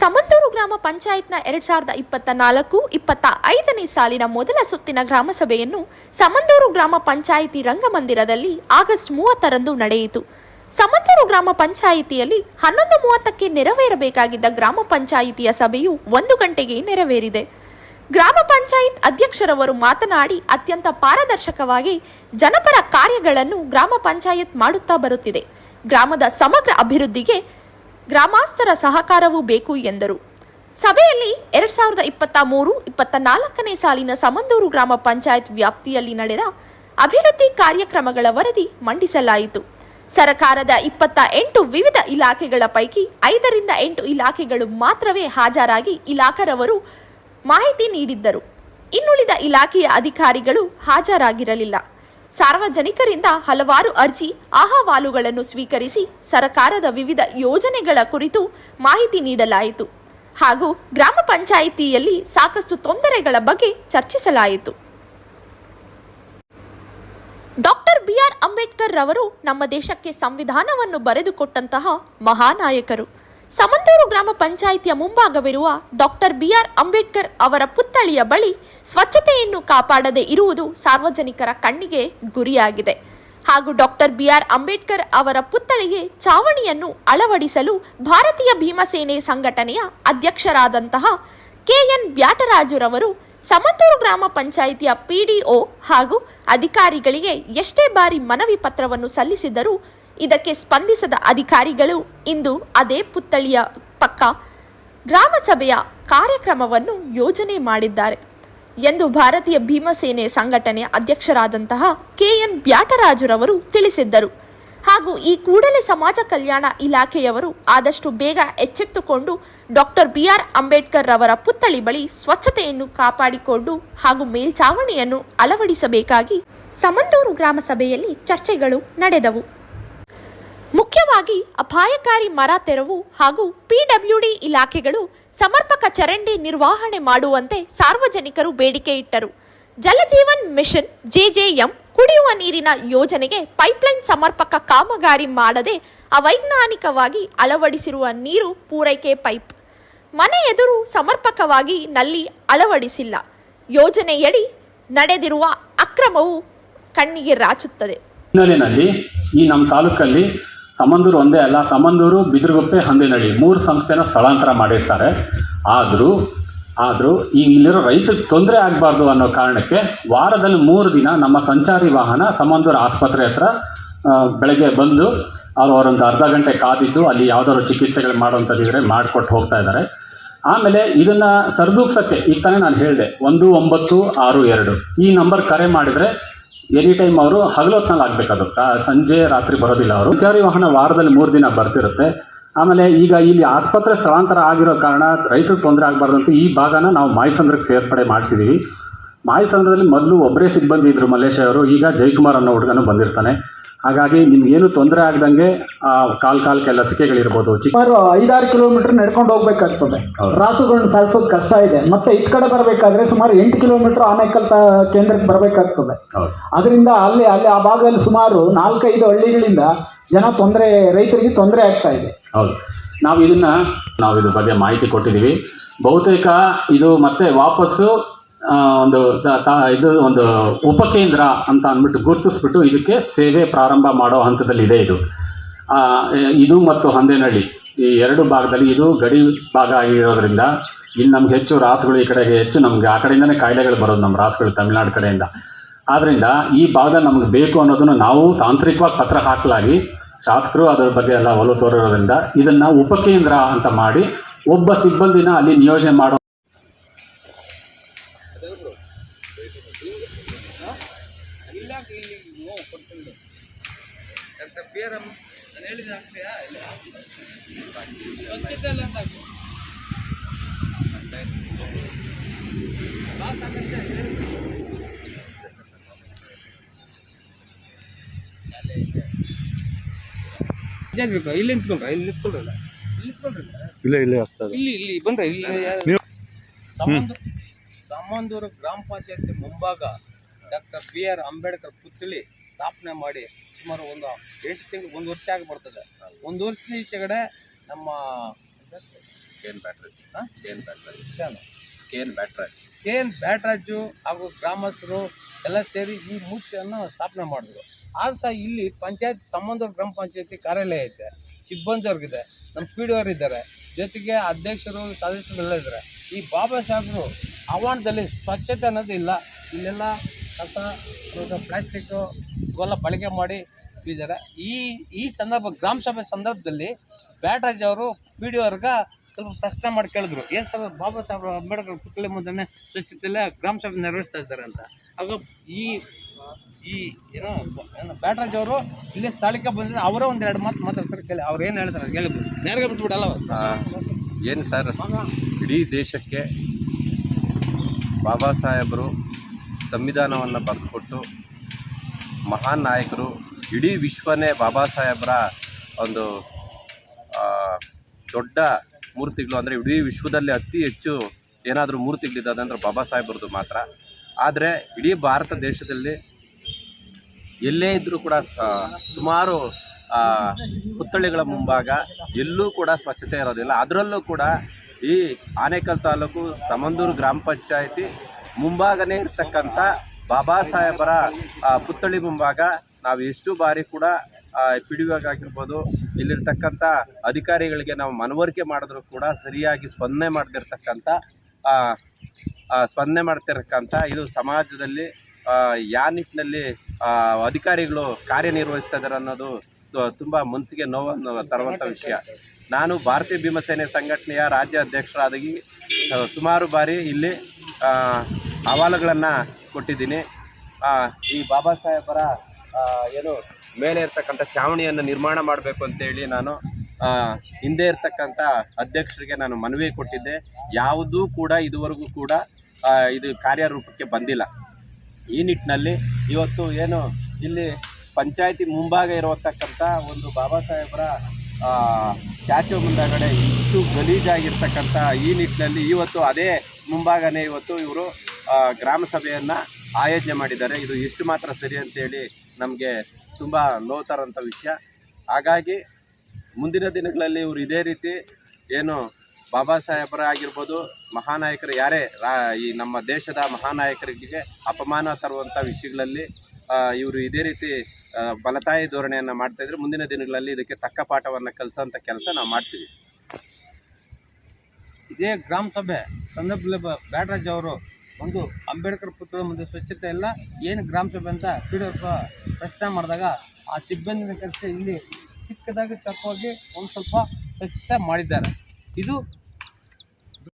ಸಮಂದೂರು ಗ್ರಾಮ ಪಂಚಾಯತ್ನ ಎರಡ್ ಸಾವಿರದ ಇಪ್ಪತ್ತ ನಾಲ್ಕು, ಇಪ್ಪತ್ತ ಐದನೇ ಸಾಲಿನ ಮೊದಲ ಸುತ್ತಿನ ಗ್ರಾಮ ಸಭೆಯನ್ನು ಸಮಂದೂರು ಗ್ರಾಮ ಪಂಚಾಯಿತಿ ರಂಗಮಂದಿರದಲ್ಲಿ ಆಗಸ್ಟ್ ಮೂವತ್ತರಂದು ನಡೆಯಿತು. ಸಮಂದೂರು ಗ್ರಾಮ ಪಂಚಾಯಿತಿಯಲ್ಲಿ ಹನ್ನೊಂದು ಮೂವತ್ತಕ್ಕೆ ನೆರವೇರಬೇಕಾಗಿದ್ದ ಗ್ರಾಮ ಪಂಚಾಯಿತಿಯ ಸಭೆಯು ಒಂದು ಗಂಟೆಗೆ ನೆರವೇರಿದೆ. ಗ್ರಾಮ ಪಂಚಾಯತ್ ಅಧ್ಯಕ್ಷರವರು ಮಾತನಾಡಿ, ಅತ್ಯಂತ ಪಾರದರ್ಶಕವಾಗಿ ಜನಪರ ಕಾರ್ಯಗಳನ್ನು ಗ್ರಾಮ ಪಂಚಾಯತ್ ಮಾಡುತ್ತಾ ಬರುತ್ತಿದೆ. ಗ್ರಾಮದ ಸಮಗ್ರ ಅಭಿವೃದ್ಧಿಗೆ ಗ್ರಾಮಸ್ಥರ ಸಹಕಾರವೂ ಬೇಕು ಎಂದರು. ಸಭೆಯಲ್ಲಿ ಎರಡ್ ಸಾವಿರದ ಇಪ್ಪತ್ತ ಮೂರು, ಇಪ್ಪತ್ತ ನಾಲ್ಕನೇ ಸಾಲಿನ ಸಮಂದೂರು ಗ್ರಾಮ ಪಂಚಾಯತ್ ವ್ಯಾಪ್ತಿಯಲ್ಲಿ ನಡೆದ ಅಭಿವೃದ್ಧಿ ಕಾರ್ಯಕ್ರಮಗಳ ವರದಿ ಮಂಡಿಸಲಾಯಿತು. ಸರಕಾರದ ಇಪ್ಪತ್ತ ಎಂಟು ವಿವಿಧ ಇಲಾಖೆಗಳ ಪೈಕಿ ಐದರಿಂದ ಎಂಟು ಇಲಾಖೆಗಳು ಮಾತ್ರವೇ ಹಾಜರಾಗಿ ಇಲಾಖರವರು ಮಾಹಿತಿ ನೀಡಿದ್ದರು. ಇನ್ನುಳಿದ ಇಲಾಖೆಯ ಅಧಿಕಾರಿಗಳು ಹಾಜರಾಗಿರಲಿಲ್ಲ. ಸಾರ್ವಜನಿಕರಿಂದ ಹಲವಾರು ಅರ್ಜಿ, ಅಹವಾಲುಗಳನ್ನು ಸ್ವೀಕರಿಸಿ ಸರಕಾರದ ವಿವಿಧ ಯೋಜನೆಗಳ ಕುರಿತು ಮಾಹಿತಿ ನೀಡಲಾಯಿತು. ಹಾಗೂ ಗ್ರಾಮ ಪಂಚಾಯಿತಿಯಲ್ಲಿ ಸಾಕಷ್ಟು ತೊಂದರೆಗಳ ಬಗ್ಗೆ ಚರ್ಚಿಸಲಾಯಿತು. ಡಾಕ್ಟರ್ ಬಿಆರ್ ಅಂಬೇಡ್ಕರ್ ರವರು ನಮ್ಮ ದೇಶಕ್ಕೆ ಸಂವಿಧಾನವನ್ನು ಬರೆದುಕೊಟ್ಟಂತಹ ಮಹಾನಾಯಕರು. ಸಮಂದೂರು ಗ್ರಾಮ ಪಂಚಾಯಿತಿಯ ಮುಂಭಾಗವಿರುವ ಡಾಕ್ಟರ್ ಬಿಆರ್ ಅಂಬೇಡ್ಕರ್ ಅವರ ಪುತ್ಥಳಿಯ ಬಳಿ ಸ್ವಚ್ಛತೆಯನ್ನು ಕಾಪಾಡದೇ ಇರುವುದು ಸಾರ್ವಜನಿಕರ ಕಣ್ಣಿಗೆ ಗುರಿಯಾಗಿದೆ. ಹಾಗೂ ಡಾಕ್ಟರ್ ಬಿಆರ್ ಅಂಬೇಡ್ಕರ್ ಅವರ ಪುತ್ಥಳಿಗೆ ಚಾವಣಿಯನ್ನು ಅಳವಡಿಸಲು ಭಾರತೀಯ ಭೀಮಸೇನೆ ಸಂಘಟನೆಯ ಅಧ್ಯಕ್ಷರಾದಂತಹ ಕೆಎನ್ ಬ್ಯಾಟರಾಜುರವರು ಸಮತೂರು ಗ್ರಾಮ ಪಂಚಾಯಿತಿಯ ಪಿಡಿಒ ಹಾಗೂ ಅಧಿಕಾರಿಗಳಿಗೆ ಎಷ್ಟೇ ಬಾರಿ ಮನವಿ ಪತ್ರವನ್ನು ಸಲ್ಲಿಸಿದರೂ ಇದಕ್ಕೆ ಸ್ಪಂದಿಸದ ಅಧಿಕಾರಿಗಳು ಇಂದು ಅದೇ ಪುತ್ಥಳಿಯ ಪಕ್ಕ ಗ್ರಾಮ ಸಭೆಯ ಕಾರ್ಯಕ್ರಮವನ್ನು ಯೋಜನೆ ಮಾಡಿದ್ದಾರೆ. ಎಂದು ಭಾರತೀಯ ಭೀಮಸೇನೆ ಸಂಘಟನೆ ಅಧ್ಯಕ್ಷರಾದಂತಹ ಕೆಎನ್ ಬ್ಯಾಟರಾಜುರವರು ತಿಳಿಸಿದ್ದರು. ಹಾಗೂ ಈ ಕೂಡಲೇ ಸಮಾಜ ಕಲ್ಯಾಣ ಇಲಾಖೆಯವರು ಆದಷ್ಟು ಬೇಗ ಎಚ್ಚೆತ್ತುಕೊಂಡು ಡಾಕ್ಟರ್ ಬಿಆರ್ ಅಂಬೇಡ್ಕರ್ ರವರ ಪುತ್ಥಳಿ ಬಳಿ ಸ್ವಚ್ಛತೆಯನ್ನು ಕಾಪಾಡಿಕೊಂಡು ಹಾಗೂ ಮೇಲ್ಛಾವಣಿಯನ್ನು ಅಳವಡಿಸಬೇಕಾಗಿ ಸಮಂದೂರು ಗ್ರಾಮ ಸಭೆಯಲ್ಲಿ ಚರ್ಚೆಗಳು ನಡೆದವು. ಮುಖ್ಯವಾಗಿ ಅಪಾಯಕಾರಿ ಮರ ತೆರವು ಹಾಗೂ ಪಿಡಬ್ಲ್ಯೂಡಿ ಇಲಾಖೆಗಳು ಸಮರ್ಪಕ ಚರಂಡಿ ನಿರ್ವಹಣೆ ಮಾಡುವಂತೆ ಸಾರ್ವಜನಿಕರು ಬೇಡಿಕೆ ಇಟ್ಟರು. ಜಲಜೀವನ್ ಮಿಷನ್ ಜೆಜೆಎಂ ಕುಡಿಯುವ ನೀರಿನ ಯೋಜನೆಗೆ ಪೈಪ್ಲೈನ್ ಸಮರ್ಪಕ ಕಾಮಗಾರಿ ಮಾಡದೆ ಅವೈಜ್ಞಾನಿಕವಾಗಿ ಅಳವಡಿಸಿರುವ ನೀರು ಪೂರೈಕೆ ಪೈಪ್. ಮನೆ ಎದುರು ಸಮರ್ಪಕವಾಗಿ ನಲ್ಲಿ ಅಳವಡಿಸಿಲ್ಲ. ಯೋಜನೆಯಡಿ ನಡೆದಿರುವ ಅಕ್ರಮವು ಕಣ್ಣಿಗೆ ರಾಚುತ್ತದೆ. ಈ ನಮ್ಮ ತಾಲೂಕಲ್ಲಿ ಸಮಂದೂರು ಒಂದೇ ಅಲ್ಲ, ಸಮಂದೂರು ಬಿದ್ರಗುಪ್ಪೆ ಹಂದಿನಳ್ಳಿ ಮೂರು ಸಂಸ್ಥೆನ ಸ್ಥಳಾಂತರ ಮಾಡಿರ್ತಾರೆ. ಆದರೂ ಆದರೂ ಈ ಇಲ್ಲಿರೋ ರೈತರಿಗೆ ತೊಂದರೆ ಆಗಬಾರ್ದು ಅನ್ನೋ ಕಾರಣಕ್ಕೆ ವಾರದಲ್ಲಿ ಮೂರು ದಿನ ನಮ್ಮ ಸಂಚಾರಿ ವಾಹನ ಸಮಂದೂರು ಆಸ್ಪತ್ರೆ ಹತ್ರ ಬೆಳಗ್ಗೆ ಬಂದು ಅವ್ರು ಅವರೊಂದು ಅರ್ಧ ಗಂಟೆ ಕಾದಿದ್ದು ಅಲ್ಲಿ ಯಾವ್ದಾದ್ರು ಚಿಕಿತ್ಸೆಗಳು ಮಾಡುವಂಥದ್ದಿದ್ರೆ ಮಾಡಿಕೊಟ್ಟು ಹೋಗ್ತಾ ಇದ್ದಾರೆ. ಆಮೇಲೆ ಇದನ್ನ ಸರಿದೂಗ್ಸಕ್ಕೆ ಈಗ ತಾನೇ ನಾನು ಹೇಳಿದೆ, ಒಂದು ಒಂಬತ್ತು ಆರು ಎರಡು. ಈ ನಂಬರ್ ಕರೆ ಮಾಡಿದ್ರೆ ಎನಿ ಟೈಮ್ ಅವರು ಹಗಲೊತ್ನಲ್ಲಿ ಆಗ್ಬೇಕದು ಸಂಜೆ, ರಾತ್ರಿ ಬರೋದಿಲ್ಲ ಅವರು. ಸಂಚಾರಿ ವಾಹನ ವಾರದಲ್ಲಿ ಮೂರು ದಿನ ಬರ್ತಿರುತ್ತೆ. ಆಮೇಲೆ ಈಗ ಇಲ್ಲಿ ಆಸ್ಪತ್ರೆ ಸ್ಥಳಾಂತರ ಆಗಿರೋ ಕಾರಣ ರೈತರಿಗೆ ತೊಂದರೆ ಆಗಬಾರ್ದು ಅಂತ ಈ ಭಾಗನ ನಾವು ಮಾಯಸಂದ್ರಕ್ಕೆ ಸೇರ್ಪಡೆ ಮಾಡಿಸಿದ್ದೀವಿ ಮಾಯಸಂದ್ರದಲ್ಲಿ ಮೊದಲು ಒಬ್ಬರೇ ಸಿಬ್ಬಂದಿ ಇದ್ರು ಮಲ್ಲೇಶ್ ಅವರು ಈಗ ಜಯಕುಮಾರ್ ಅನ್ನೋ ಹುಡುಗನು ಬಂದಿರ್ತಾನೆ. ಹಾಗಾಗಿ ನಿಮ್ಗೇನು ತೊಂದರೆ ಆಗದಂಗೆ ಕಾಲ್ ಕಾಲ್ಕೆ ಲಸಿಕೆಗಳಿರ್ಬೋದು ಚಿಕ್ಕ ಸುಮಾರು ಐದಾರು ಕಿಲೋಮೀಟರ್ ನಡ್ಕೊಂಡು ಹೋಗ್ಬೇಕಾಗ್ತದೆ. ರಾಸುಗಳನ್ನ ಸಾಗಿಸೋದು ಕಷ್ಟ ಇದೆ. ಮತ್ತೆ ಈ ಕಡೆ ಬರಬೇಕಾದ್ರೆ ಸುಮಾರು ಎಂಟು ಕಿಲೋಮೀಟರ್ ಆನೇಕಲ್ ತ- ಕೇಂದ್ರಕ್ಕೆ ಬರಬೇಕಾಗ್ತದೆ. ಹೌದು. ಅದರಿಂದ ಅಲ್ಲಿ ಅಲ್ಲಿ ಆ ಭಾಗದಲ್ಲಿ ಸುಮಾರು ನಾಲ್ಕೈದು ಹಳ್ಳಿಗಳಿಂದ ಜನ ತೊಂದರೆ ರೈತರಿಗೆ ತೊಂದರೆ ಆಗ್ತಾ ಇದೆ. ಹೌದು. ನಾವು ಇದನ್ನ ನಾವು ಇದ್ರ ಬಗ್ಗೆ ಮಾಹಿತಿ ಕೊಟ್ಟಿದ್ದೀವಿ. ಬಹುತೇಕ ಇದು ಮತ್ತೆ ವಾಪಸ್ಸು ಆ, ಒಂದು ಇದು ಒಂದು ಉಪಕೇಂದ್ರ ಅಂತ ಅಂದ್ಬಿಟ್ಟು ಗುರುತಿಸ್ಬಿಟ್ಟು ಇದಕ್ಕೆ ಸೇವೆ ಪ್ರಾರಂಭ ಮಾಡೋ ಹಂತದಲ್ಲಿ ಇದೆ. ಇದು ಇದು ಮತ್ತು ಹಂದೇನಹಳ್ಳಿ, ಈ ಎರಡು ಭಾಗದಲ್ಲಿ ಇದು ಗಡಿ ಭಾಗ ಆಗಿರೋದ್ರಿಂದ ಇಲ್ಲಿ ನಮ್ಗೆ ಹೆಚ್ಚು ರಾಸುಗಳು ಈ ಕಡೆಗೆ ಹೆಚ್ಚು ನಮ್ಗೆ ಆ ಕಡೆಯಿಂದನೇ ಕಾಯಿಲೆಗಳು ಬರೋದು ನಮ್ಮ ರಾಸುಗಳು ತಮಿಳ್ನಾಡು ಕಡೆಯಿಂದ. ಆದ್ದರಿಂದ ಈ ಭಾಗ ನಮ್ಗೆ ಬೇಕು ಅನ್ನೋದನ್ನು ನಾವು ತಾಂತ್ರಿಕವಾಗಿ ಪತ್ರ ಹಾಕಲಾಗಿ ಶಾಸಕರು ಅದರ ಬಗ್ಗೆ ಎಲ್ಲ ಒಲವು ತೋರಿರೋದ್ರಿಂದ ಇದನ್ನು ಉಪಕೇಂದ್ರ ಅಂತ ಮಾಡಿ ಒಬ್ಬ ಸಿಬ್ಬಂದಿನ ಅಲ್ಲಿ ನಿಯೋಜನೆ ಮಾಡೋ ಜಾಗ ಬೇಕು ಇಲ್ಲಿ ನಿಂತ್ಕೊಂಡ್ರ ಇಲ್ಲಿ ನಿಂತ್ಕೊಳ್ರಲ್ಲ ಇಲ್ಲಿ ನಿಂತ್ಕೊಳ್ರಿ ಸರ್. ಇಲ್ಲೇ ಇಲ್ಲ ಆಗ್ತದೆ ಇಲ್ಲಿ ಇಲ್ಲಿ ಬಂದ್ರೆ ಇಲ್ಲಿ ನೀವು- ಸಾಮಂದೂರು ಗ್ರಾಮ ಪಂಚಾಯತಿ ಮುಂಭಾಗ ಡಾಕ್ಟರ್ ಬಿ ಆರ್ ಅಂಬೇಡ್ಕರ್ ಪುತ್ಥಳಿ ಸ್ಥಾಪನೆ ಮಾಡಿ ಸುಮಾರು ಒಂದು ಎಂಟು ತಿಂಗಳು ಒಂದು ವರ್ಷ ಆಗಿ ಬರ್ತದೆ ಒಂದು ವರ್ಷದ ಈಚೆಗಡೆ ನಮ್ಮ K N Batraj K N Batraj Shanu K N Batraj K N Batraj ಹಾಗೂ ಗ್ರಾಮಸ್ಥರು ಎಲ್ಲ ಸೇರಿ ಈ ಮೂರ್ತಿಯನ್ನು ಸ್ಥಾಪನೆ ಮಾಡಿದ್ರು. ಆದ್ರೂ ಸಹ ಇಲ್ಲಿ ಪಂಚಾಯತ್ ಸಂಬಂಧ ಗ್ರಾಮ ಪಂಚಾಯತಿ ಕಾರ್ಯಾಲಯ ಐತೆ. ಸಿಬ್ಬಂದಿಯವ್ರಿಗಿದೆ ನಮ್ಮ ಪಿ ಡಿ ಇದ್ದಾರೆ, ಜೊತೆಗೆ ಅಧ್ಯಕ್ಷರು ಸದಸ್ಯರೆಲ್ಲ ಇದ್ದಾರೆ. ಈ ಬಾಬಾ ಸಾಹೇಬರು ಆವರಣದಲ್ಲಿ ಸ್ವಚ್ಛತೆ ಅನ್ನೋದು ಇಲ್ಲ. ಇಲ್ಲೆಲ್ಲ ಕಸ ಪ್ಲಾಸ್ಟಿಕ್ಕು ಇವೆಲ್ಲ ಬಳಕೆ ಮಾಡಿ ಇದ್ದಾರೆ ಈ ಈ ಸಂದರ್ಭ, ಗ್ರಾಮ ಸಭೆ ಸಂದರ್ಭದಲ್ಲಿ ಬ್ಯಾಟ್ರಾಜ್ ಅವರು ಪಿ ಡಿ ಸ್ವಲ್ಪ ಪ್ರಶ್ನೆ ಮಾಡಿ ಕೇಳಿದ್ರು. ಏನು ಸರ್, ಬಾಬಾ ಸಾಹೇಬ್ ಅಂಬೇಡ್ಕರ್ ಪುತ್ಥಳಿ ಮುಂದೆ ಸ್ವಚ್ಛತೆಯಲ್ಲೇ ಗ್ರಾಮ ಸಭೆ ನೆರವೇರಿಸ್ತಾ ಇದ್ದಾರೆ ಅಂತ. ಆಗ ಈ ಈ ಏನೋ ಏನೋ ಬ್ಯಾಟ್ರಾಜ್ ಅವರು ಇಲ್ಲಿ ಸ್ಥಳಕ್ಕೆ ಬಂದ್ರೆ ಅವರೇ ಒಂದು ಎರಡು ಮಾತು ಮಾತಾಡ್ತಾರೆ ಕೇಳಿ. ಅವ್ರು ಏನು ಹೇಳ್ತಾರೆ ಹೇಳಿ ನೇರಗೆ ಬಿಟ್ಬಿಡಲ್ಲ ಏನು ಸರ್? ಇಡೀ ದೇಶಕ್ಕೆ ಬಾಬಾ ಸಾಹೇಬರು ಸಂವಿಧಾನವನ್ನು ಬರೆದುಕೊಟ್ಟು ಮಹಾನ್ ನಾಯಕರು ಇಡೀ ವಿಶ್ವನೇ ಬಾಬಾ ಸಾಹೇಬರ ಒಂದು ದೊಡ್ಡ ಮೂರ್ತಿಗಳು ಅಂದರೆ ಇಡೀ ವಿಶ್ವದಲ್ಲಿ ಅತಿ ಹೆಚ್ಚು ಏನಾದರೂ ಮೂರ್ತಿಗಳಿದ್ದಾವೆ ಅಂದರೆ ಬಾಬಾ ಸಾಹೇಬ್ರದ್ದು ಮಾತ್ರ. ಆದರೆ ಇಡೀ ಭಾರತ ದೇಶದಲ್ಲಿ ಎಲ್ಲೇ ಇದ್ದರೂ ಕೂಡ ಸುಮಾರು ಪುತ್ಥಳಿಗಳ ಮುಂಭಾಗ ಎಲ್ಲೂ ಕೂಡ ಸ್ವಚ್ಛತೆ ಇರೋದಿಲ್ಲ. ಅದರಲ್ಲೂ ಕೂಡ ಈ ಆನೇಕಲ್ ತಾಲೂಕು, ಸಮಂದೂರು ಗ್ರಾಮ ಪಂಚಾಯಿತಿ ಮುಂಭಾಗನೇ ಇರ್ತಕ್ಕಂಥ ಬಾಬಾ ಸಾಹೇಬರ ಪುತ್ಥಳಿ ಮುಂಭಾಗ ನಾವು ಎಷ್ಟು ಬಾರಿ ಕೂಡ ಪಿ ಡಿ ಆಗಿರ್ಬೋದು ಇಲ್ಲಿರ್ತಕ್ಕಂಥ ಅಧಿಕಾರಿಗಳಿಗೆ ನಾವು ಮನವರಿಕೆ ಮಾಡಿದ್ರು ಕೂಡ ಸರಿಯಾಗಿ ಸ್ಪಂದನೆ ಮಾಡದಿರ್ತಕ್ಕಂಥ ಸ್ಪಂದನೆ ಮಾಡ್ತಿರ್ತಕ್ಕಂಥ ಇದು ಸಮಾಜದಲ್ಲಿ ಯಾವ ನಿಟ್ಟಿನಲ್ಲಿ ಅಧಿಕಾರಿಗಳು ಕಾರ್ಯನಿರ್ವಹಿಸ್ತಾ ಇದ್ದಾರೆ ಅನ್ನೋದು ತುಂಬ ಮನಸ್ಸಿಗೆ ನೋವನ್ನು ತರುವಂಥ ವಿಷಯ. ನಾನು ಭಾರತೀಯ ಭೀಮಸೇನೆ ಸಂಘಟನೆಯ ರಾಜ್ಯ ಅಧ್ಯಕ್ಷರಾಗಿ ಸುಮಾರು ಬಾರಿ ಇಲ್ಲಿ ಅಹವಾಲುಗಳನ್ನು ಕೊಟ್ಟಿದ್ದೀನಿ. ಈ ಬಾಬಾ ಸಾಹೇಬರ ಏನು ಮೇಲೆ ಇರ್ತಕ್ಕಂಥ ಚಾವಣಿಯನ್ನು ನಿರ್ಮಾಣ ಮಾಡಬೇಕು ಅಂತೇಳಿ ನಾನು ಹಿಂದೆ ಇರ್ತಕ್ಕಂಥ ಅಧ್ಯಕ್ಷರಿಗೆ ನಾನು ಮನವಿ ಕೊಟ್ಟಿದ್ದೆ. ಯಾವುದೂ ಕೂಡ ಇದುವರೆಗೂ ಕೂಡ ಇದು ಕಾರ್ಯರೂಪಕ್ಕೆ ಬಂದಿಲ್ಲ. ಈ ನಿಟ್ಟಿನಲ್ಲಿ ಇವತ್ತು ಏನು ಇಲ್ಲಿ ಪಂಚಾಯತಿ ಮುಂಭಾಗ ಇರತಕ್ಕಂಥ ಒಂದು ಬಾಬಾ ಸಾಹೇಬರ ಸ್ಟ್ಯಾಚು ಮುಂದಾಗಡೆ ಇಷ್ಟು ಗಲೀಜಾಗಿರ್ತಕ್ಕಂಥ ಈ ನಿಟ್ಟಿನಲ್ಲಿ ಇವತ್ತು ಅದೇ ಮುಂಭಾಗನೇ ಇವತ್ತು ಇವರು ಗ್ರಾಮ ಸಭೆಯನ್ನು ಆಯೋಜನೆ ಮಾಡಿದ್ದಾರೆ. ಇದು ಎಷ್ಟು ಮಾತ್ರ ಸರಿ ಅಂತೇಳಿ ನಮಗೆ ತುಂಬ ನೋವು ವಿಷಯ. ಹಾಗಾಗಿ ಮುಂದಿನ ದಿನಗಳಲ್ಲಿ ಇವರು ಇದೇ ರೀತಿ ಏನು ಬಾಬಾ ಸಾಹೇಬರ ಆಗಿರ್ಬೋದು, ಮಹಾನಾಯಕರು ಯಾರೇ, ರಾ, ಈ ನಮ್ಮ ದೇಶದ ಮಹಾನಾಯಕರಿಗೆ ಅಪಮಾನ ತರುವಂಥ ವಿಷಯಗಳಲ್ಲಿ ಇವರು ಇದೇ ರೀತಿ ಬಲತಾಯಿ ಧೋರಣೆಯನ್ನು ಮಾಡ್ತಾಯಿದ್ರೆ ಮುಂದಿನ ದಿನಗಳಲ್ಲಿ ಇದಕ್ಕೆ ತಕ್ಕ ಪಾಠವನ್ನು ಕಲಿಸೋಂಥ ಕೆಲಸ ನಾವು ಮಾಡ್ತೀವಿ. ಇದೇ ಗ್ರಾಮ ಸಭೆ ಸಂದರ್ಭದಲ್ಲಿ ಬ್ಯಾಟರಾಜ್ ಅವರು ಒಂದು ಅಂಬೇಡ್ಕರ್ ಪುತ್ರ ಮುಂದೆ ಸ್ವಚ್ಛತೆ ಇಲ್ಲ, ಏನು ಗ್ರಾಮ ಸಭೆ ಅಂತ ಪಿ ಡಿ ಪ್ರಶ್ನೆ ಮಾಡಿದಾಗ ಆ ಸಿಬ್ಬಂದಿನ ಕೆಲಸ ಇಲ್ಲಿ ಚಿಕ್ಕದಾಗಿ ತಕ್ಕವಾಗಿ ಒಂದು ಸ್ವಲ್ಪ ಸ್ವಚ್ಛತೆ ಮಾಡಿದ್ದಾರೆ. ಇದು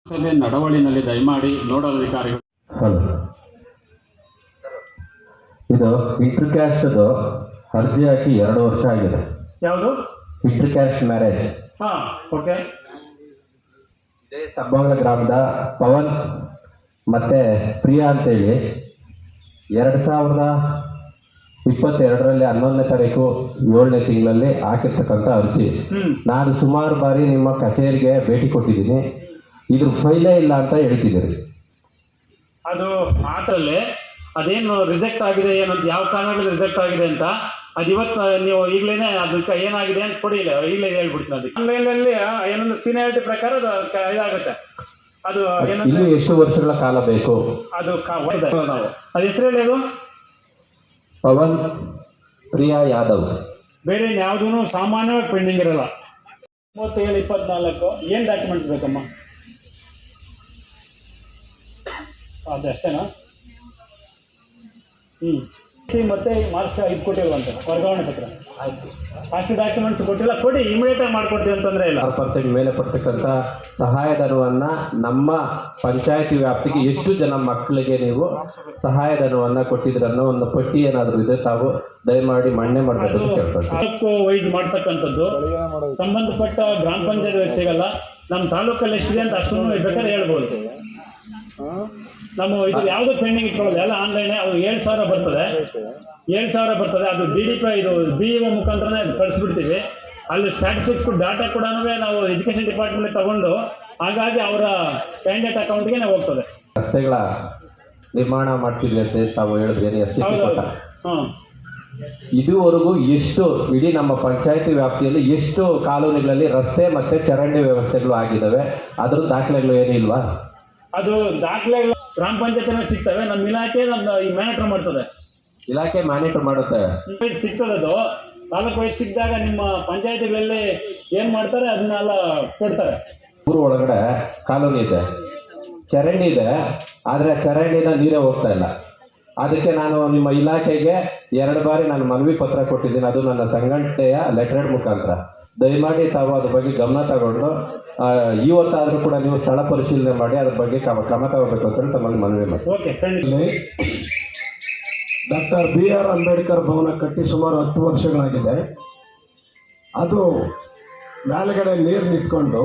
ಸಭೆ ನಡವಳಿನಲ್ಲಿ ದಯಮಾಡಿ ನೋಡಲ್ ಅಧಿಕಾರಿಗಳು. ಇದು ಇಂಟರ್ ಕ್ಯಾಸ್ಟ್ದು ಅರ್ಜಿ ಹಾಕಿ ಎರಡು ವರ್ಷ ಆಗಿದೆ. ಯಾವುದು? ಇಂಟರ್ ಕ್ಯಾಸ್ಟ್ ಮ್ಯಾರೇಜ್ ಹಾ ಓಕೆ. ಇದೇ ಸಬ್ಬಂಗ ಗ್ರಾಮದ ಪವನ್ ಮತ್ತೆ ಪ್ರಿಯಾ ಅಂತೇಳಿ ಎರಡು ಸಾವಿರದ ಇಪ್ಪತ್ತೆರಡರಲ್ಲಿ ಹನ್ನೊಂದನೇ ತಾರೀಕು ಏಳನೇ ತಿಂಗಳಲ್ಲಿ ಹಾಕಿರ್ತಕ್ಕಂಥ ಅರ್ಜಿ. ನಾನು ಸುಮಾರು ಬಾರಿ ನಿಮ್ಮ ಕಚೇರಿಗೆ ಭೇಟಿ ಕೊಟ್ಟಿದ್ದೀನಿ. ಇದ್ರ ಫೈಲೇ ಇಲ್ಲ ಅಂತ ಹೇಳ್ತಿದ್ದೀರಿ. ಅದು ಮಾತ್ರಲ್ಲೇ ಅದೇನು ರಿಜೆಕ್ಟ್ ಆಗಿದೆ ಏನಂತ ಯಾವ ಕಾರಣದಲ್ಲಿ ರಿಜೆಕ್ಟ್ ಆಗಿದೆ ಅಂತ ಅದು ಇವತ್ತು ನೀವು ಈಗಲೇ ಅದಕ್ಕೆ ಏನಾಗಿದೆ ಅಂತ ಕೊಡಿ ಇಲ್ಲ ಈಗಲೇ ಹೇಳ್ಬಿಡ್ತೀನಿ ಅದಕ್ಕೆ. ಆನ್ಲೈನಲ್ಲಿ ಏನಂದ್ರೆ ಸೀನಿಯಾರಿಟಿ ಪ್ರಕಾರ ಅದು ಕ- ಇದಾಗುತ್ತೆ. ಅದು ಏನಂತ ಏನಂದ್ರೆ ಎಷ್ಟು ವರ್ಷಗಳ ಕಾಲ ಬೇಕು? ಅದು ಕ- ಒಳ್ಳೆ ನಾವು ಅದು ಹೆಸರಲ್ಲಿ ಅದು ಪವನ್ ಪ್ರಿಯಾ ಯಾದವ್. ಬೇರೆ ಯಾವುದೂ ಸಾಮಾನ್ಯವಾಗಿ ಪೆಂಡಿಂಗ್ ಇರಲ್ಲ. ಮೂವತ್ತೇಳು ಇಪ್ಪತ್ನಾಲ್ಕು ಏನು ಡಾಕ್ಯುಮೆಂಟ್ಸ್ ಬೇಕಮ್ಮ? ಅದು ಅಷ್ಟೇನಾ? ಹ್ಞೂ ಸಿ ಮತ್ತೆ ಮಾರ್ಕ್ಸ್ ಇದು ಅಂತ ವರ್ಗಾವಣೆ ಪತ್ರ. ಆಯಿತು. ಅಷ್ಟು ಡಾಕ್ಯುಮೆಂಟ್ಸ್ ಕೊಟ್ಟಿಲ್ಲ ಕೊಡಿ ಇಮಿಡಿಯೇಟಾಗಿ ಮಾಡಿಕೊಡ್ತೀವಿ ಅಂತಂದ್ರೆ ಇಲ್ಲ. ಆರು ಪರ್ಸೆಂಟ್ ಮೇಲೆ ಪಡ್ತಕ್ಕಂಥ ಸಹಾಯಧನವನ್ನ ನಮ್ಮ ಪಂಚಾಯತಿ ವ್ಯಾಪ್ತಿಗೆ ಎಷ್ಟು ಜನ ಮಕ್ಕಳಿಗೆ ನೀವು ಸಹಾಯಧನವನ್ನ ಕೊಟ್ಟಿದ್ರನ್ನೋ ಒಂದು ಪಟ್ಟಿ ಏನಾದರೂ ಇದೆ ತಾವು ದಯಮಾಡಿ ಮಣ್ಣೆ ಮಾಡಬೇಕು ಅಂತ ತಾಲೂಕು ವೈಸ್ ಮಾಡ್ತಕ್ಕಂಥದ್ದು. ಸಂಬಂಧಪಟ್ಟ ಗ್ರಾಮ ಪಂಚಾಯತ್ ಸಿಗಲ್ಲ ನಮ್ಮ ತಾಲೂಕಲ್ಲಿ ಎಷ್ಟಿದೆ ಅಂತ ಅಷ್ಟನ್ನು ಬೇಕಾದ್ರೆ ಹೇಳ್ಬೋದು. ನಮ್ಮ ಇದು ಯಾವುದು ಪೆಂಡಿಂಗ್ ಇಟ್ಕೊಳ್ಳೋದು ಎಲ್ಲ ಆನ್ಲೈನ್ ಅದು ಏಳು ಸಾವಿರ ಬರ್ತದೆ. ಏಳು ಸಾವಿರ ಬರ್ತದೆ ಅದು ಡಿ ಡಿ ಪಿ ಇದು ಬಿ ಇ ಮುಖಾಂತರನೇ ಕಳಿಸ್ಬಿಡ್ತೀವಿ ಅಲ್ಲಿ ಸ್ಟ್ಯಾಟಿಸ್ಟಿಕ್ಸ್ ಡಾಟಾ ಕೂಡ ನಾವು ಎಜುಕೇಷನ್ ಡಿಪಾರ್ಟ್ಮೆಂಟ್ ತಗೊಂಡು ಹಾಗಾಗಿ ಅವರ ಕ್ಯಾಂಡಿಡೇಟ್ ಅಕೌಂಟ್ಗೆ ಹೋಗ್ತದೆ ರಸ್ತೆಗಳ ನಿರ್ಮಾಣ ಮಾಡ್ತೀವಿ ಅಂತ ತಾವು ಹೇಳಿದ್ರಿ ಎಸ್ ಇದುವರೆಗೂ ಎಷ್ಟು ಇಡೀ ನಮ್ಮ ಪಂಚಾಯತಿ ವ್ಯಾಪ್ತಿಯಲ್ಲಿ ಎಷ್ಟು ಕಾಲೋನಿಗಳಲ್ಲಿ ರಸ್ತೆ ಮತ್ತೆ ಚರಂಡಿ ವ್ಯವಸ್ಥೆಗಳು ಆಗಿದ್ದಾವೆ ಅದ್ರ ದಾಖಲೆಗಳು ಏನಿಲ್ವಾ? ಅದು ದಾಖಲೆ ಗ್ರಾಮ ಪಂಚಾಯತಿನ ಸಿಗ್ತವೆ ನಮ್ಮ ಇಲಾಖೆ ನಮ್ದು ಈ ಮ್ಯಾನೇಟರ್ ಮಾಡ್ತದೆ. ಇಲಾಖೆ ಮ್ಯಾನೇಟರ್ ಮಾಡುತ್ತೆ. ಸಿಗ್ತದದು ಸಿಗ್ತದೆ ಅದು. ತಾಲೂಕು ವಯಸ್ಸು ಸಿಕ್ಕಿದಾಗ ನಿಮ್ಮ ಪಂಚಾಯತಿಗಳಲ್ಲಿ ಏನ್ ಮಾಡ್ತಾರೆ ಅದನ್ನೆಲ್ಲ ಕೊಡ್ತಾರೆ. ಊರು ಒಳಗಡೆ ಕಾಲೋನಿ ಇದೆ. ಚರಂಡಿ ಇದೆ ಆದರೆ ಚರಂಡಿನ ನೀರೇ ಹೋಗ್ತಾ ಇಲ್ಲ. ಅದಕ್ಕೆ ನಾನು ನಿಮ್ಮ ಇಲಾಖೆಗೆ ಎರಡು ಬಾರಿ ನಾನು ಮನವಿ ಪತ್ರ ಕೊಟ್ಟಿದ್ದೀನಿ. ಅದು ನನ್ನ ಸಂಘಟನೆಯ ಲೆಟರ್ ಮುಖಾಂತರ. ದಯಮಾಡಿ ತಾವು ಅದ್ರ ಬಗ್ಗೆ ಗಮನ ತಗೊಂಡು ಇವತ್ತಾದರೂ ಕೂಡ ನೀವು ಸ್ಥಳ ಪರಿಶೀಲನೆ ಮಾಡಿ ಅದ್ರ ಬಗ್ಗೆ ಕ್ರಮ ಕ್ರಮ ತಗೋಬೇಕು ಅಂತ ತಮ್ಮಲ್ಲಿ ಮನವಿ ಮಾಡಿ doctor B R Ambedkar Bhavan ಕಟ್ಟಿ ಸುಮಾರು ಹತ್ತು ವರ್ಷಗಳಾಗಿದೆ. ಅದು ಮೇಲ್ಗಡೆ ನೀರು ನಿಂತ್ಕೊಂಡು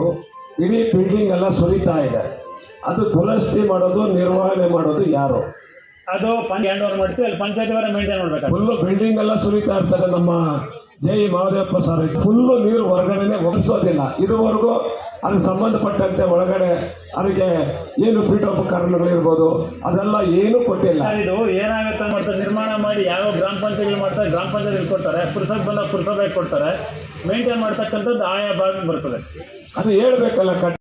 ಇಡೀ ಬಿಲ್ಡಿಂಗ್ ಎಲ್ಲ ಸುರಿತಾ ಇದೆ. ಅದು ದುರಸ್ತಿ ಮಾಡೋದು ನಿರ್ವಹಣೆ ಮಾಡೋದು ಯಾರು? ಅದು ಮಾಡ್ತೀವಿ ಅಲ್ಲಿ ಪಂಚಾಯತಿ ಫುಲ್ಲು ಬಿಲ್ಡಿಂಗ್ ಎಲ್ಲ ಸುರಿತಾ ಇರ್ತದೆ ನಮ್ಮ ಜೈ ಮಹದೇವಪ್ಪ ಸರ್ ಫುಲ್ಲು ನೀರು ಹೊರಗಡೆನೆ ಒಪ್ಪಿಸೋದಿಲ್ಲ ಇದುವರೆಗೂ ಅದಕ್ಕೆ ಸಂಬಂಧಪಟ್ಟಂತೆ ಒಳಗಡೆ ಅದಕ್ಕೆ ಏನು ಪೀಠೋಪಕರಣಗಳಿರ್ಬೋದು ಅದೆಲ್ಲ ಏನು ಕೊಟ್ಟಿಲ್ಲ. ಇದು ಏನಾಗುತ್ತೆ ಮತ್ತೆ ನಿರ್ಮಾಣ ಮಾಡಿ ಯಾವ ಗ್ರಾಮ ಪಂಚಾಯತ್ ಮಾಡ್ತಾರೆ ಗ್ರಾಮ ಪಂಚಾಯತ್ ಕೊಡ್ತಾರೆ ಪುರಸಭೆ ಬಂದಾಗ ಪುರಸಭೆ ಕೊಡ್ತಾರೆ ಮೇಂಟೈನ್ ಮಾಡ್ತಕ್ಕಂಥದ್ದು ಆಯಾ ಭಾಗ ಬರ್ತದೆ. ಅದು ಹೇಳ್ಬೇಕಲ್ಲ ಕಟ್